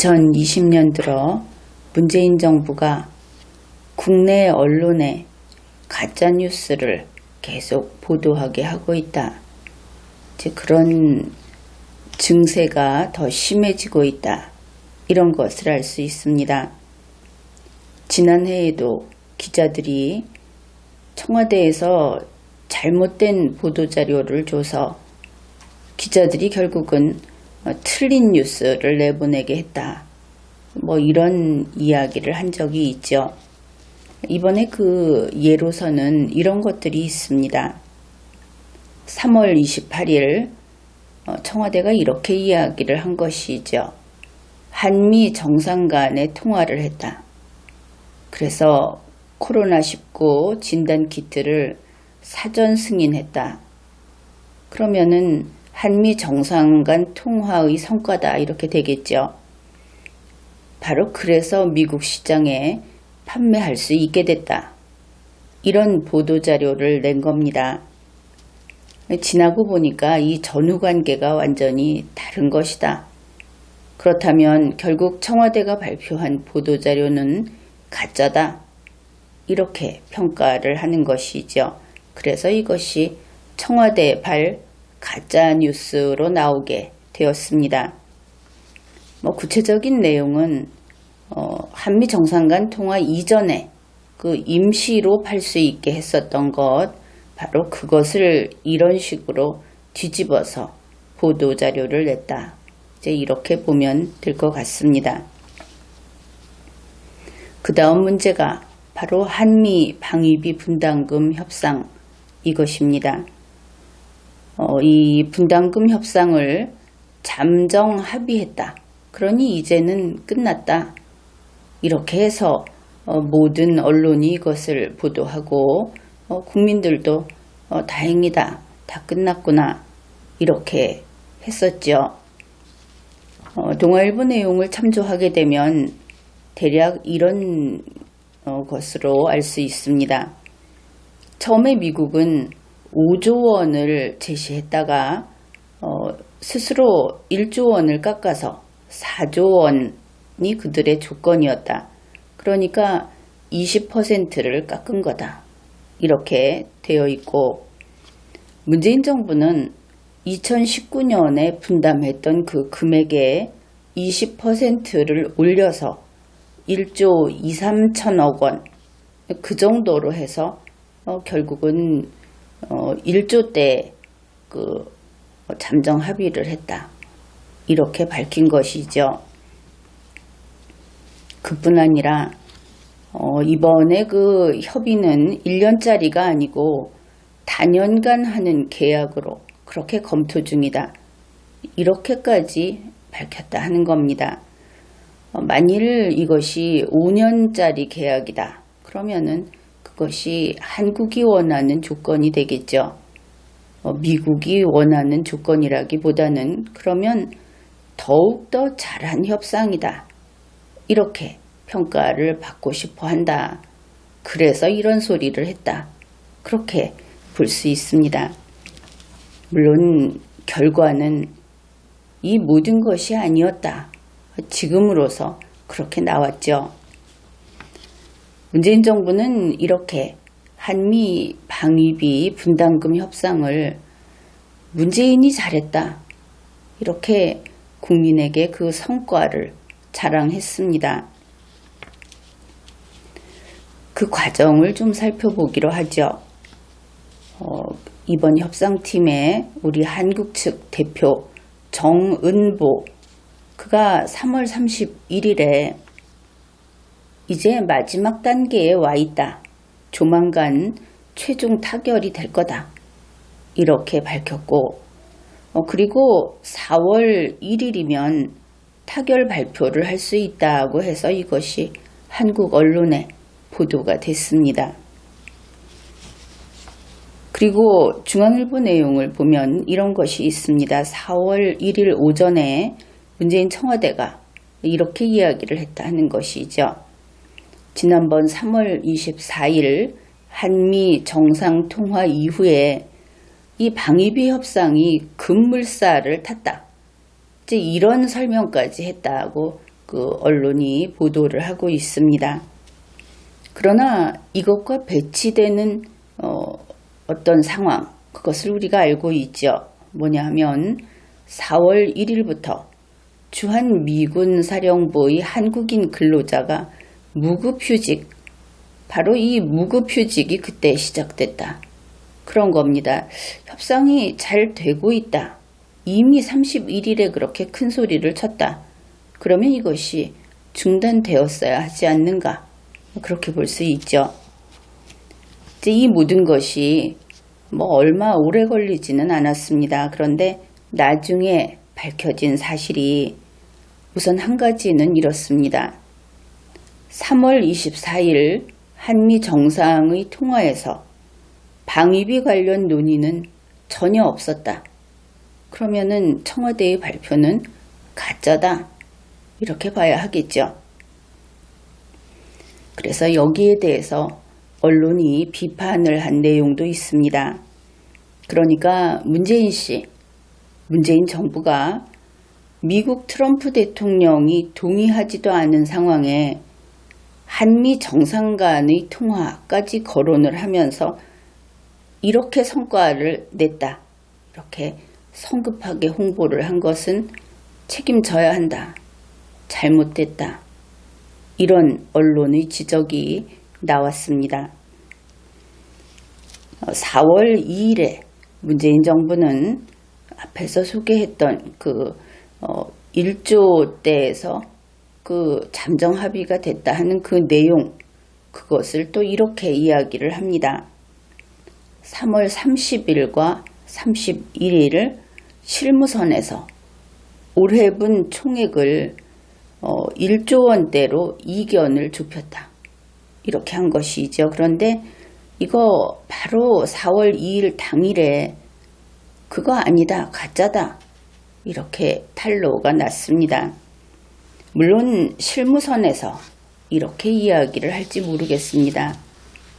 2020년 들어 문재인 정부가 국내 언론에 가짜 뉴스를 계속 보도하게 하고 있다. 이제 그런 증세가 더 심해지고 있다. 이런 것을 알 수 있습니다. 지난해에도 기자들이 청와대에서 잘못된 보도자료를 줘서 기자들이 결국은 어, 틀린 뉴스를 내보내게 했다. 뭐 이런 이야기를 한 적이 있죠. 이번에 그 예로서는 이런 것들이 있습니다. 3월 28일 어, 청와대가 이렇게 이야기를 한 것이죠. 한미 정상 간의 통화를 했다. 그래서 코로나19 진단 키트를 사전 승인했다. 그러면은 한미 정상 간 통화의 성과다 이렇게 되겠죠. 바로 그래서 미국 시장에 판매할 수 있게 됐다. 이런 보도자료를 낸 겁니다. 지나고 보니까 이 전후 관계가 완전히 다른 것이다. 그렇다면 결국 청와대가 발표한 보도자료는 가짜다. 이렇게 평가를 하는 것이죠. 그래서 이것이 청와대 발 가짜 뉴스로 나오게 되었습니다. 뭐 구체적인 내용은 어, 한미 정상 간 통화 이전에 그 임시로 팔 수 있게 했었던 것 바로 그것을 이런 식으로 뒤집어서 보도 자료를 냈다. 이제 이렇게 보면 될 것 같습니다. 그 다음 문제가 바로 한미 방위비 분담금 협상 이것입니다. 어, 이 분담금 협상을 잠정 합의했다. 그러니 이제는 끝났다. 이렇게 해서 어, 모든 언론이 이것을 보도하고 어, 국민들도 어, 다행이다. 다 끝났구나. 이렇게 했었죠. 어, 동아일보 내용을 참조하게 되면 대략 이런 어, 것으로 알 수 있습니다. 처음에 미국은 5조 원을 제시했다가 어, 스스로 1조 원을 깎아서 4조 원이 그들의 조건이었다. 그러니까 20%를 깎은 거다. 이렇게 되어 있고 문재인 정부는 2019년에 분담했던 그 금액의 20%를 올려서 1조 2, 3천억 원, 그 정도로 해서 어, 결국은 어, 1조 때 그 잠정 합의를 했다. 이렇게 밝힌 것이죠. 그뿐 아니라 어, 이번에 그 협의는 1년짜리가 아니고 단연간 하는 계약으로 그렇게 검토 중이다. 이렇게까지 밝혔다 하는 겁니다. 어, 만일 이것이 5년짜리 계약이다. 그러면은 그 것이 한국이 원하는 조건이 되겠죠. 어, 미국이 원하는 조건이라기보다는 그러면 더욱더 잘한 협상이다. 이렇게 평가를 받고 싶어 한다. 그래서 이런 소리를 했다. 그렇게 볼 수 있습니다. 물론 결과는 이 모든 것이 아니었다. 지금으로서 그렇게 나왔죠. 문재인 정부는 이렇게 한미 방위비 분담금 협상을 문재인이 잘했다. 이렇게 국민에게 그 성과를 자랑했습니다. 그 과정을 좀 살펴보기로 하죠. 어, 이번 협상팀에 우리 한국 측 대표 정은보 그가 3월 31일에 이제 마지막 단계에 와 있다. 조만간 최종 타결이 될 거다. 이렇게 밝혔고, 어, 그리고 4월 1일이면 타결 발표를 할 수 있다고 해서 이것이 한국 언론에 보도가 됐습니다. 그리고 중앙일보 내용을 보면 이런 것이 있습니다. 4월 1일 오전에 문재인 청와대가 이렇게 이야기를 했다 하는 것이죠. 지난번 3월 24일 한미 정상통화 이후에 이 방위비 협상이 급물살을 탔다. 이제 이런 설명까지 했다고 그 언론이 보도를 하고 있습니다. 그러나 이것과 배치되는 어, 어떤 상황 그것을 우리가 알고 있죠. 뭐냐 하면 4월 1일부터 주한 미군 사령부의 한국인 근로자가 무급휴직 바로 이 무급휴직이 그때 시작됐다. 그런 겁니다. 협상이 잘 되고 있다. 이미 31일에 그렇게 큰 소리를 쳤다. 그러면 이것이 중단되었어야 하지 않는가? 그렇게 볼 수 있죠. 이제 이 모든 것이 뭐 얼마 오래 걸리지는 않았습니다. 그런데 나중에 밝혀진 사실이 우선 한 가지는 이렇습니다. 3월 24일 한미 정상의 통화에서 방위비 관련 논의는 전혀 없었다. 그러면은 청와대의 발표는 가짜다. 이렇게 봐야 하겠죠. 그래서 여기에 대해서 언론이 비판을 한 내용도 있습니다. 그러니까 문재인 씨, 문재인 정부가 미국 트럼프 대통령이 동의하지도 않은 상황에 한미 정상 간의 통화까지 거론을 하면서 이렇게 성과를 냈다. 이렇게 성급하게 홍보를 한 것은 책임져야 한다. 잘못됐다. 이런 언론의 지적이 나왔습니다. 4월 어, 2일에 문재인 정부는 앞에서 소개했던 그 1조 대에서 그 잠정 합의가 됐다 하는 그 내용 그것을 또 이렇게 이야기를 합니다. 3월 30일과 31일을 실무선에서 올해분 총액을 어, 1조 원대로 이견을 좁혔다. 이렇게 한 것이죠. 그런데 이거 바로 4월 2일 당일에 그거 아니다. 가짜다. 이렇게 탄로가 났습니다. 물론 실무선에서 이렇게 이야기를 할지 모르겠습니다.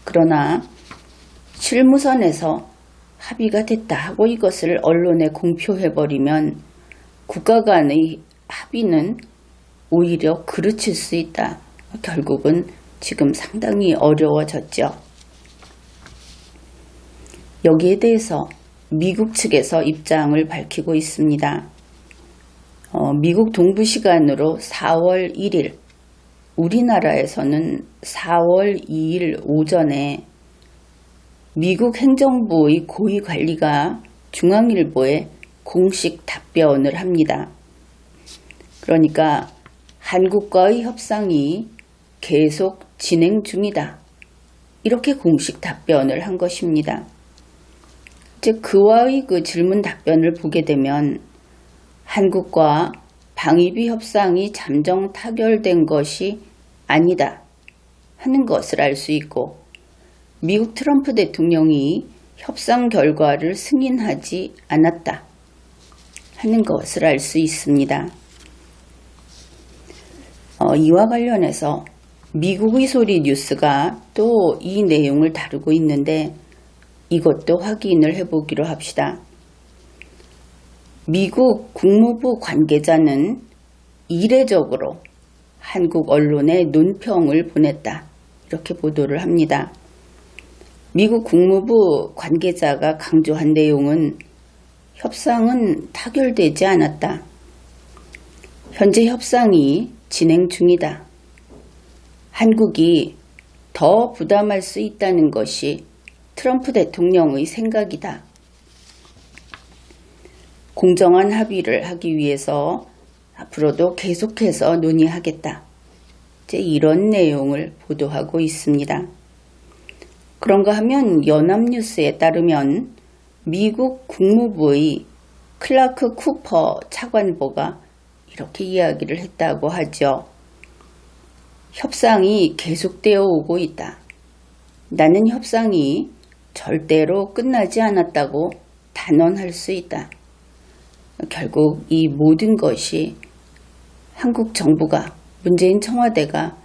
그러나 실무선에서 합의가 됐다 하고 이것을 언론에 공표해버리면 국가 간의 합의는 오히려 그르칠 수 있다. 결국은 지금 상당히 어려워졌죠. 여기에 대해서 미국 측에서 입장을 밝히고 있습니다. 어, 미국 동부 시간으로 4월 1일, 우리나라에서는 4월 2일 오전에 미국 행정부의 고위 관리가 중앙일보에 공식 답변을 합니다. 그러니까 한국과의 협상이 계속 진행 중이다. 이렇게 공식 답변을 한 것입니다. 이제 그와의 그 질문 답변을 보게 되면 한국과 방위비 협상이 잠정 타결된 것이 아니다 하는 것을 알 수 있고 미국 트럼프 대통령이 협상 결과를 승인하지 않았다 하는 것을 알 수 있습니다. 어, 이와 관련해서 미국의 소리 뉴스가 또 이 내용을 다루고 있는데 이것도 확인을 해보기로 합시다. 미국 국무부 관계자는 이례적으로 한국 언론에 논평을 보냈다. 이렇게 보도를 합니다. 미국 국무부 관계자가 강조한 내용은 협상은 타결되지 않았다. 현재 협상이 진행 중이다. 한국이 더 부담할 수 있다는 것이 트럼프 대통령의 생각이다. 공정한 합의를 하기 위해서 앞으로도 계속해서 논의하겠다. 이제 이런 내용을 보도하고 있습니다. 그런가 하면 연합뉴스에 따르면 미국 국무부의 클라크 쿠퍼 차관보가 이렇게 이야기를 했다고 하죠. 협상이 계속되어 오고 있다. 나는 협상이 절대로 끝나지 않았다고 단언할 수 있다. 결국 이 모든 것이 한국 정부가 문재인 청와대가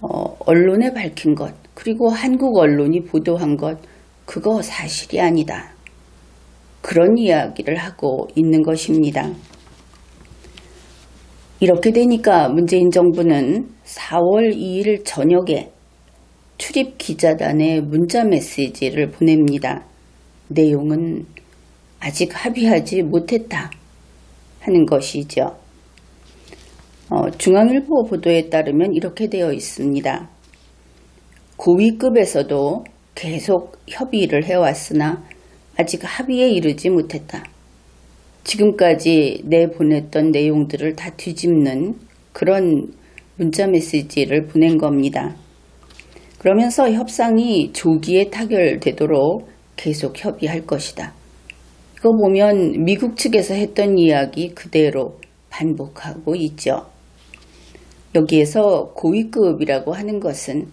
어, 언론에 밝힌 것 그리고 한국 언론이 보도한 것 그거 사실이 아니다. 그런 이야기를 하고 있는 것입니다. 이렇게 되니까 문재인 정부는 4월 2일 저녁에 출입 기자단에 문자 메시지를 보냅니다. 내용은 아직 합의하지 못했다 하는 것이죠. 어, 중앙일보 보도에 따르면 이렇게 되어 있습니다. 고위급에서도 계속 협의를 해왔으나 아직 합의에 이르지 못했다. 지금까지 내보냈던 내용들을 다 뒤집는 그런 문자 메시지를 보낸 겁니다. 그러면서 협상이 조기에 타결되도록 계속 협의할 것이다. 이거 보면 미국 측에서 했던 이야기 그대로 반복하고 있죠. 여기에서 고위급이라고 하는 것은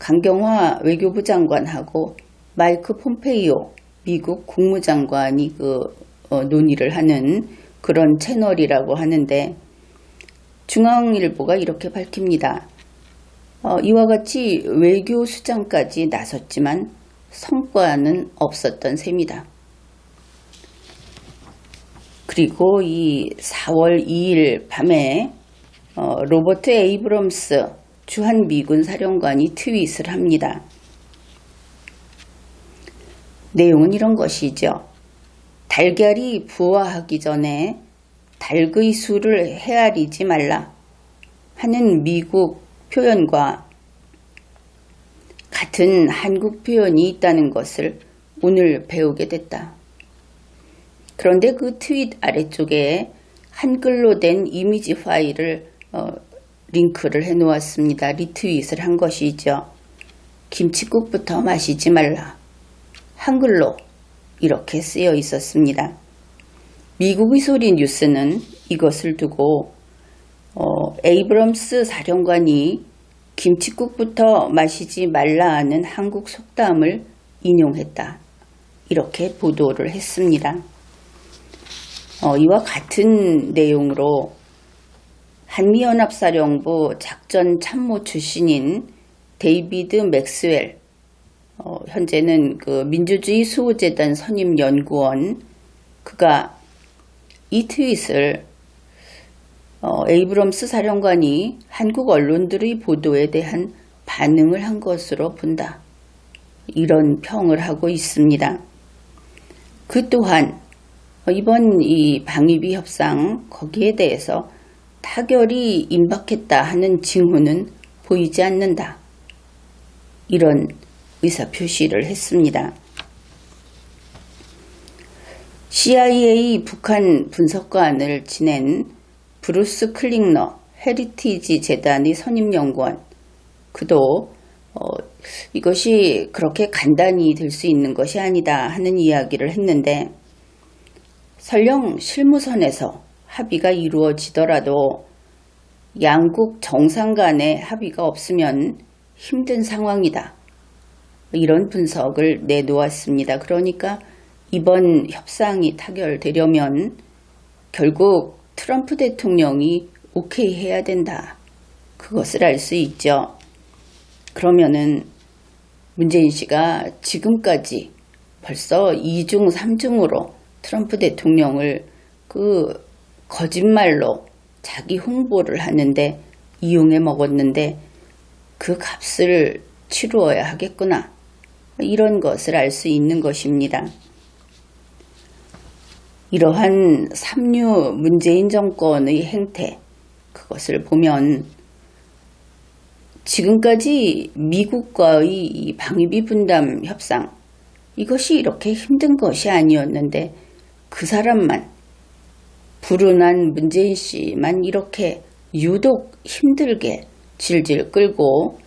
강경화 외교부 장관하고 마이크 폼페이오 미국 국무장관이 그 어, 논의를 하는 그런 채널이라고 하는데 중앙일보가 이렇게 밝힙니다. 어, 이와 같이 외교 수장까지 나섰지만 성과는 없었던 셈이다. 그리고 이 4월 2일 밤에 어, 로버트 에이브럼스 주한 미군 사령관이 트윗을 합니다. 내용은 이런 것이죠. 달걀이 부화하기 전에 닭의 수를 헤아리지 말라 하는 미국 표현과 같은 한국 표현이 있다는 것을 오늘 배우게 됐다. 그런데 그 트윗 아래쪽에 한글로 된 이미지 파일을 어, 링크를 해 놓았습니다. 리트윗을 한 것이죠. 김치국부터 마시지 말라. 한글로 이렇게 쓰여 있었습니다. 미국의 소리 뉴스는 이것을 두고 어, 에이브럼스 사령관이 김치국부터 마시지 말라 하는 한국 속담을 인용했다. 이렇게 보도를 했습니다. 어, 이와 같은 내용으로 한미연합사령부 작전 참모 출신인 데이비드 맥스웰, 어, 현재는 그 민주주의 수호재단 선임 연구원, 그가 이 트윗을 어, 에이브럼스 사령관이 한국 언론들의 보도에 대한 반응을 한 것으로 본다. 이런 평을 하고 있습니다. 그 또한 이번 이 방위비 협상 거기에 대해서 타결이 임박했다 하는 징후는 보이지 않는다. 이런 의사 표시를 했습니다. CIA 북한 분석관을 지낸 브루스 클링너 헤리티지 재단의 선임연구원 그도 어, 이것이 그렇게 간단히 될 수 있는 것이 아니다 하는 이야기를 했는데 설령 실무선에서 합의가 이루어지더라도 양국 정상 간의 합의가 없으면 힘든 상황이다. 이런 분석을 내놓았습니다. 그러니까 이번 협상이 타결되려면 결국 트럼프 대통령이 오케이 해야 된다. 그것을 알 수 있죠. 그러면은 문재인 씨가 지금까지 벌써 2중, 3중으로 트럼프 대통령을 그 거짓말로 자기 홍보를 하는데 이용해 먹었는데 그 값을 치루어야 하겠구나. 이런 것을 알 수 있는 것입니다. 이러한 삼류 문재인 정권의 행태, 그것을 보면 지금까지 미국과의 방위비 분담 협상, 이것이 이렇게 힘든 것이 아니었는데 그 사람만 불운한 문재인 씨만 이렇게 유독 힘들게 질질 끌고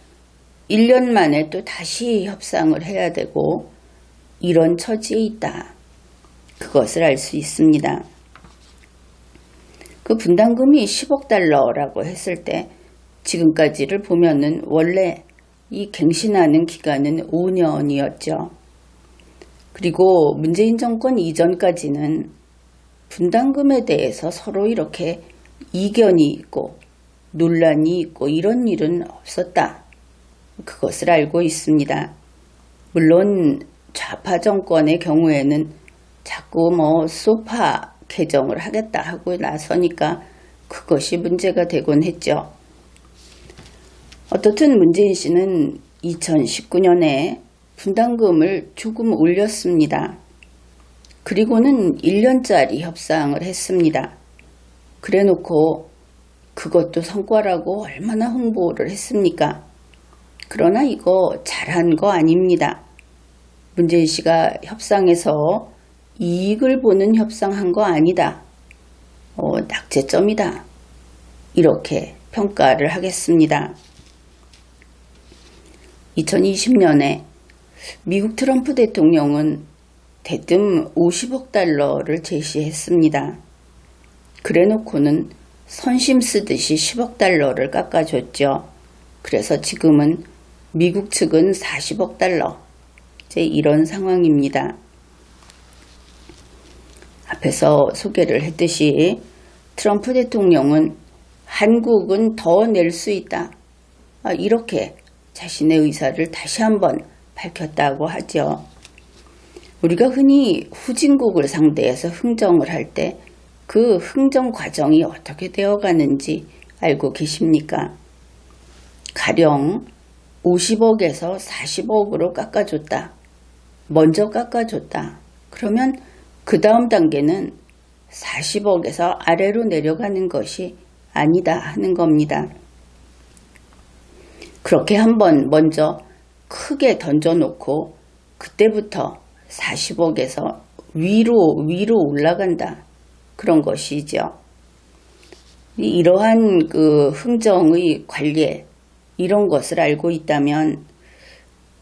1년 만에 또 다시 협상을 해야 되고 이런 처지에 있다. 그것을 알 수 있습니다. 그 분담금이 10억 달러라고 했을 때 지금까지를 보면은 원래 이 갱신하는 기간은 5년이었죠. 그리고 문재인 정권 이전까지는 분담금에 대해서 서로 이렇게 이견이 있고 논란이 있고 이런 일은 없었다. 그것을 알고 있습니다. 물론 좌파 정권의 경우에는 자꾸 뭐 소파 개정을 하겠다 하고 나서니까 그것이 문제가 되곤 했죠. 어떻든 문재인 씨는 2019년에 분담금을 조금 올렸습니다. 그리고는 1년짜리 협상을 했습니다. 그래 놓고 그것도 성과라고 얼마나 홍보를 했습니까? 그러나 이거 잘한 거 아닙니다. 문재인 씨가 협상에서 이익을 보는 협상한 거 아니다. 어, 낙제점이다. 이렇게 평가를 하겠습니다. 2020년에 미국 트럼프 대통령은 대뜸 50억 달러를 제시했습니다. 그래 놓고는 선심 쓰듯이 10억 달러를 깎아줬죠. 그래서 지금은 미국 측은 40억 달러. 이제 이런 상황입니다. 앞에서 소개를 했듯이 트럼프 대통령은 한국은 더 낼 수 있다. 아, 이렇게 자신의 의사를 다시 한번 밝혔다고 하죠. 우리가 흔히 후진국을 상대해서 흥정을 할 때 그 흥정 과정이 어떻게 되어 가는지 알고 계십니까? 가령 50억에서 40억으로 깎아줬다. 먼저 깎아줬다. 그러면 그 다음 단계는 40억에서 아래로 내려가는 것이 아니다 하는 겁니다. 그렇게 한번 먼저 크게 던져놓고 그때부터 40억에서 위로 위로 올라간다 그런 것이죠. 이러한 그 흥정의 관례 이런 것을 알고 있다면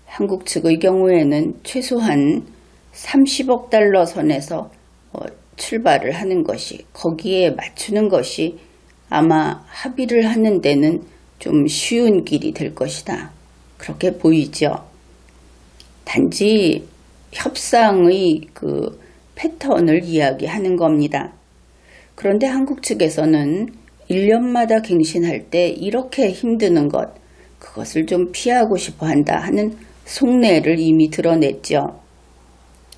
한국 측의 경우에는 최소한 30억 달러 선에서 어, 출발을 하는 것이 거기에 맞추는 것이 아마 합의를 하는 데는 좀 쉬운 길이 될 것이다. 그렇게 보이죠. 단지 협상의 그 패턴을 이야기하는 겁니다. 그런데 한국 측에서는 1년마다 갱신할 때 이렇게 힘드는 것, 그것을 좀 피하고 싶어 한다 하는 속내를 이미 드러냈죠.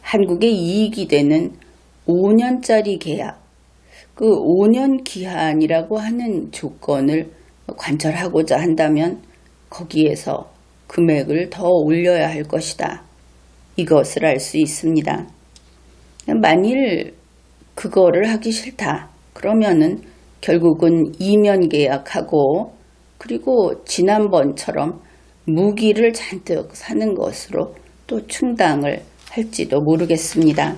한국의 이익이 되는 5년짜리 계약, 그 5년 기한이라고 하는 조건을 관철하고자 한다면 거기에서 금액을 더 올려야 할 것이다. 이것을 알 수 있습니다. 만일 그거를 하기 싫다. 그러면은 결국은 이면 계약하고 그리고 지난번처럼 무기를 잔뜩 사는 것으로 또 충당을 할지도 모르겠습니다.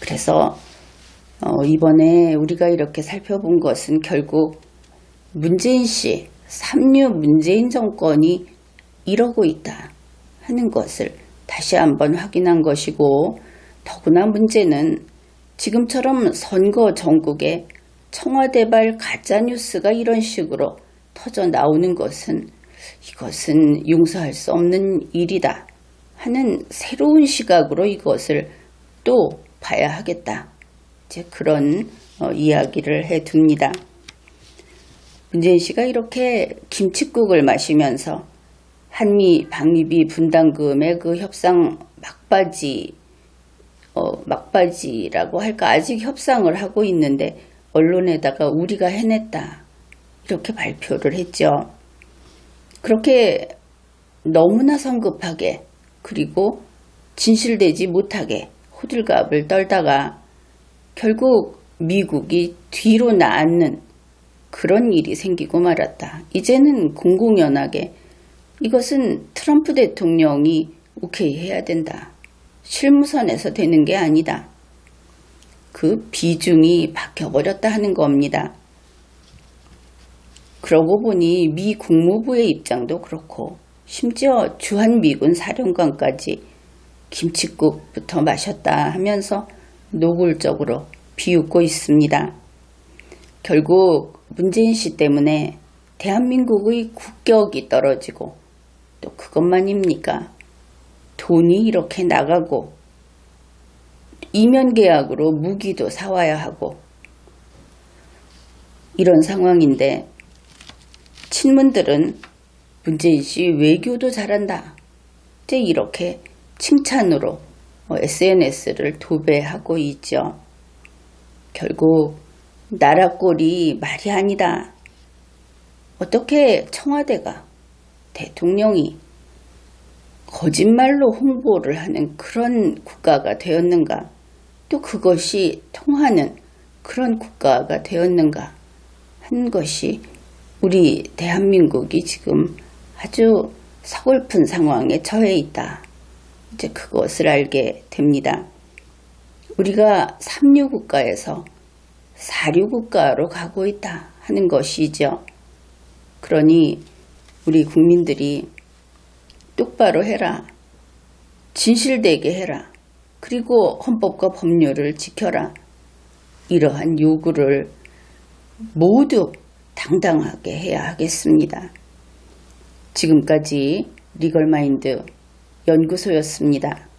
그래서 어, 이번에 우리가 이렇게 살펴본 것은 결국 문재인 씨, 삼류 문재인 정권이 이러고 있다 하는 것을 다시 한번 확인한 것이고 더구나 문제는 지금처럼 선거 전국에 청와대발 가짜뉴스가 이런 식으로 터져 나오는 것은 이것은 용서할 수 없는 일이다 하는 새로운 시각으로 이것을 또 봐야 하겠다. 이제 그런 어, 이야기를 해 둡니다. 문재인 씨가 이렇게 김치국을 마시면서 한미 방위비 분담금의 그 협상 막바지 어, 막바지라고 할까 아직 협상을 하고 있는데 언론에다가 우리가 해냈다 이렇게 발표를 했죠. 그렇게 너무나 성급하게 그리고 진실되지 못하게 호들갑을 떨다가 결국 미국이 뒤로 나앉는 그런 일이 생기고 말았다. 이제는 공공연하게 이것은 트럼프 대통령이 오케이 해야 된다. 실무선에서 되는 게 아니다. 그 비중이 바뀌어버렸다 하는 겁니다. 그러고 보니 미 국무부의 입장도 그렇고 심지어 주한미군 사령관까지 김치국부터 마셨다 하면서 노골적으로 비웃고 있습니다. 결국 문재인 씨 때문에 대한민국의 국격이 떨어지고 또 그것만입니까? 돈이 이렇게 나가고 이면 계약으로 무기도 사와야 하고 이런 상황인데 친문들은 문재인 씨 외교도 잘한다. 이제 이렇게 칭찬으로 SNS를 어, 도배하고 있죠. 결국 나라 꼴이 말이 아니다. 어떻게 청와대가 대통령이 거짓말로 홍보를 하는 그런 국가가 되었는가? 또 그것이 통하는 그런 국가가 되었는가? 한 것이 우리 대한민국이 지금 아주 서글픈 상황에 처해 있다. 이제 그것을 알게 됩니다. 우리가 삼류 국가에서 사류 국가로 가고 있다 하는 것이죠. 그러니 우리 국민들이 똑바로 해라. 진실되게 해라. 그리고 헌법과 법률을 지켜라. 이러한 요구를 모두 당당하게 해야 하겠습니다. 지금까지 리걸마인드 연구소였습니다.